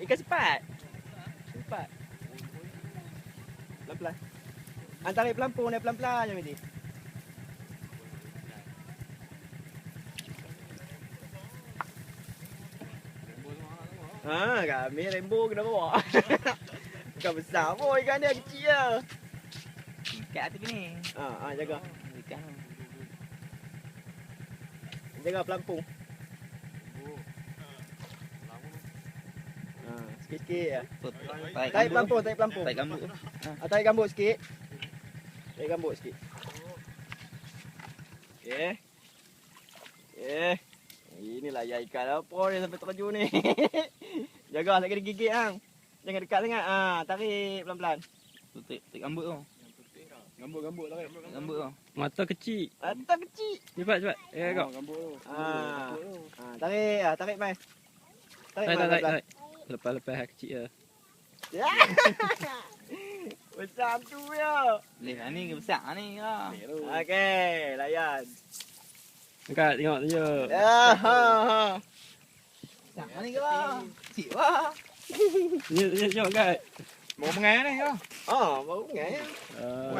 Ikan sepat. Sepat. Pelan-pelan. Han tarik pelampung dia pelan-pelan je Midi. Ha, kami rainbow kena bawa. Ikan besar pun ikan dia kecil je. Ikat tu ni. Ha, ha jaga. Ikan. Jaga pelampung. Ha, sikit-sikit je. Tarik Tarik pelampung, tarik pelampung. Tarik gambut tu. Ah, tarik gambut sikit. Tarik gambut sikit. Okey. Okey. Inilah ya ikan apa dia sampai terjun ni. Jaga tak kena gigit hang. Jangan dekat sangat. Ah, tarik pelan-pelan. Tu tarik tarik gambut tu. Gambut-gambut tarik. Tarik Gambut tu. Mata kecil. Mata kecil. Cepat cepat. Eh kau. gambut tu. Ah. Ah, tarik, ah, tarik mai. Tarik Tarik mai. tarik pelan-pelan. tarik. Lepas-lepas hak kecil. Ya. Besar tu ya. Leh ni besar ni lah. Okey, layan. Dekat tengok tu je. Ya, ha ha. Besar ni ke lah. Cik lah. Ni ni tengok kat. Mau mengai ni ke? Ah, baru ngai. Ah,